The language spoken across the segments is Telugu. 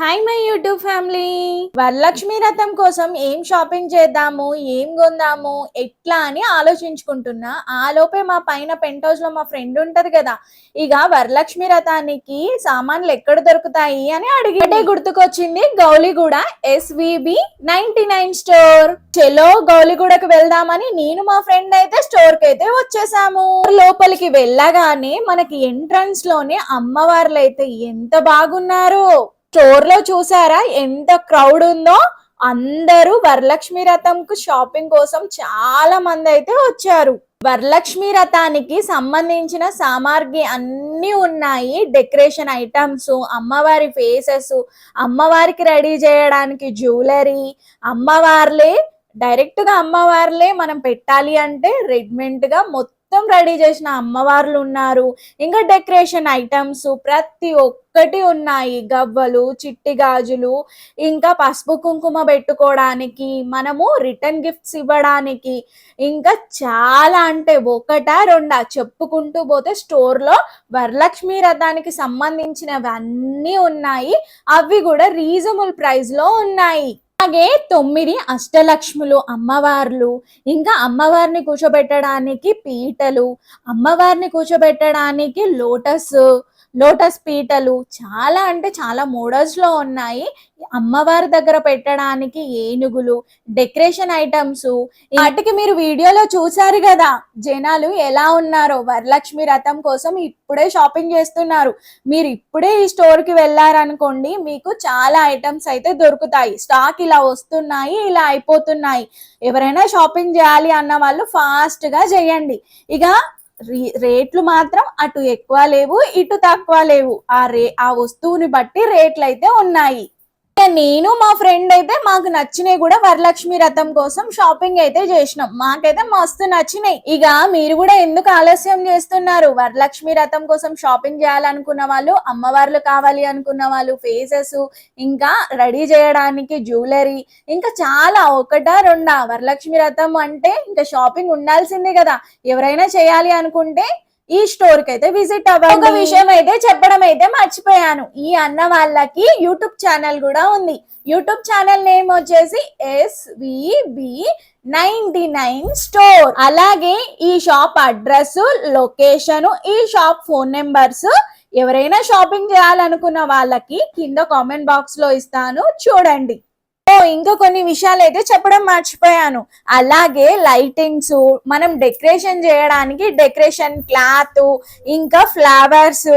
Hi my YouTube family Varalakshmi రథం కోసం ఏం షాపింగ్ చేద్దాము? ఏం కొందాము? ఎట్లా అని ఆలోచించుకుంటున్నా. ఆ లోపే మా పైన పెంట్ హౌస్లో మా ఫ్రెండ్ ఉంటది కదా. ఇక వరలక్ష్మి రథానికి సామాన్లు ఎక్కడ దొరుకుతాయి అని అడిగి అంటే గుర్తుకొచ్చింది Gowliguda SVB ninety nine store చెలో గౌలిగూడకు వెళ్దామని నేను మా ఫ్రెండ్ అయితే స్టోర్కి అయితే వచ్చేసాము. లోపలికి వెళ్ళగానే మనకి ఎంట్రన్స్లోనే అమ్మవార్లు అయితే ఎంత బాగున్నారు. స్టోర్లో చూసారా? ఎంత క్రౌడ్ ఉందో? అందరూ వరలక్ష్మి రథంకు షాపింగ్ కోసం చాలా మంది అయితే వచ్చారు. వరలక్ష్మి రథానికి సంబంధించిన సామాగ్రి అన్నీ ఉన్నాయి. డెకరేషన్ ఐటమ్స్ అమ్మవారి ఫేసెస్ అమ్మవారికి రెడీ చేయడానికి జ్యువెలరీ అమ్మవార్లే డైరెక్ట్గా అమ్మవార్లే మనం పెట్టాలి అంటే రెడ్మెంట్గా మొత్తం రెడీ చేసిన అమ్మవార్లు ఉన్నారు. ఇంకా డెకరేషన్ ఐటమ్స్ ప్రతి ఒక్కటి ఉన్నాయి. గవ్వలు చిట్టి గాజులు ఇంకా పసుపు కుంకుమ పెట్టుకోవడానికి మనము రిటర్న్ గిఫ్ట్స్ ఇవ్వడానికి ఇంకా చాలా అంటే ఒకటా రెండా చెప్పుకుంటూ పోతే స్టోర్లో వరలక్ష్మి రథానికి సంబంధించినవి అన్నీ ఉన్నాయి. అవి కూడా రీజనబుల్ ప్రైస్లో ఉన్నాయి. అలాగే తొమ్మిది అష్టలక్ష్ములు అమ్మవార్లు. ఇంకా అమ్మవారిని కూర్చోబెట్టడానికి పీటలు అమ్మవారిని కూర్చోబెట్టడానికి లోటస్ లోటస్ పీటలు చాలా అంటే చాలా మోడల్స్లో ఉన్నాయి. అమ్మవారి దగ్గర పెట్టడానికి ఏనుగులు డెకరేషన్ ఐటమ్స్. వాటికి మీరు వీడియోలో చూసారు కదా జనాలు ఎలా ఉన్నారో వరలక్ష్మి రథం కోసం ఇప్పుడే షాపింగ్ చేస్తున్నారు. మీరు ఇప్పుడే ఈ స్టోర్కి వెళ్ళారనుకోండి మీకు చాలా ఐటమ్స్ అయితే దొరుకుతాయి. స్టాక్ ఇలా వస్తున్నాయి ఇలా అయిపోతున్నాయి. ఎవరైనా షాపింగ్ చేయాలి అన్న వాళ్ళు ఫాస్ట్గా చేయండి. ఇక రేట్లు మాత్రం అటు ఎక్కువ లేవు ఇటు తక్కువ లేవు. ఆ రే ఆ వస్తువుని బట్టి రేట్లు అయితే ఉన్నాయి. నేను మా ఫ్రెండ్ అయితే మాకు నచ్చినాయి కూడా వరలక్ష్మి రథం కోసం షాపింగ్ అయితే చేసినాం. మాకైతే మస్తు నచ్చినాయి ఇక మీరు కూడా ఎందుకు ఆలస్యం చేస్తున్నారు? వరలక్ష్మి రథం కోసం షాపింగ్ చేయాలనుకున్న వాళ్ళు అమ్మవార్లు కావాలి అనుకున్న వాళ్ళు ఫేసెస్ ఇంకా రెడీ చేయడానికి జ్యువెలరీ ఇంకా చాలా ఒకటా రెండా? వరలక్ష్మి రథం అంటే ఇంకా షాపింగ్ ఉండాల్సిందే కదా. ఎవరైనా చేయాలి అనుకుంటే ఈ స్టోర్కి అయితే విజిట్ అవ్వండి. ఒక విషయం అయితే చెప్పడం అయితే మర్చిపోయాను. ఈ అన్న వాళ్ళకి యూట్యూబ్ ఛానల్ కూడా ఉంది. యూట్యూబ్ ఛానల్ నేమ్ వచ్చేసి ఎస్విబి నైన్టీ నైన్ స్టోర్. అలాగే ఈ షాప్ అడ్రస్ లొకేషన్ ఈ షాప్ ఫోన్ నెంబర్స్ ఎవరైనా షాపింగ్ చేయాలనుకున్న వాళ్ళకి కింద కామెంట్ బాక్స్లో ఇస్తాను. చూడండి. ఓ ఇంకా కొన్ని విషయాలు అయితే చెప్పడం మర్చిపోయాను. అలాగే లైటింగ్స్ మనం డెకరేషన్ చేయడానికి డెకరేషన్ క్లాత్ ఇంకా ఫ్లవర్స్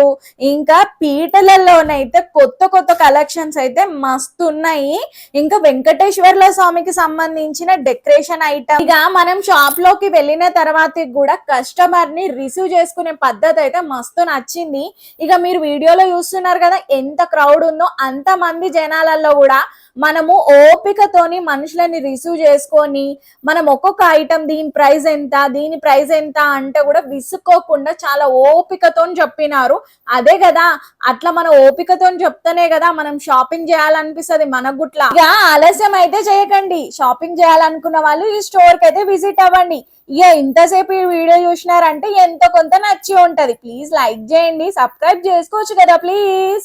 ఇంకా పీటలలోనైతే కొత్త కొత్త కలెక్షన్స్ అయితే మస్తు ఉన్నాయి ఇంకా వెంకటేశ్వర్ల స్వామికి సంబంధించిన డెకరేషన్ ఐటమ్. ఇక మనం షాప్లోకి వెళ్ళిన తర్వాత కూడా కస్టమర్ని రిసీవ్ చేసుకునే పద్ధతి అయితే మస్తు నచ్చింది. ఇక మీరు వీడియోలో చూస్తున్నారు కదా ఎంత క్రౌడ్ ఉందో అంత మంది జనాలలో కూడా మనము ఓపికతోని మనుషులని రిసీవ్ చేసుకొని మనం ఒక్కొక్క ఐటమ్ దీని ప్రైస్ ఎంత దీని ప్రైస్ ఎంత అంటే కూడా విసుక్కోకుండా చాలా ఓపికతో చెప్పినారు. అదే కదా అట్లా మన ఓపికతో చెప్తేనే కదా మనం షాపింగ్ చేయాలనిపిస్తుంది మన గుట్ల. ఇక ఆలస్యం అయితే చేయకండి. షాపింగ్ చేయాలనుకున్న వాళ్ళు ఈ స్టోర్కి అయితే విజిట్ అవ్వండి. ఇక ఇంతసేపు ఈ వీడియో చూసినారంటే ఎంతో కొంత నచ్చి ఉంటది. ప్లీజ్ లైక్ చేయండి సబ్స్క్రైబ్ చేసుకోవచ్చు కదా ప్లీజ్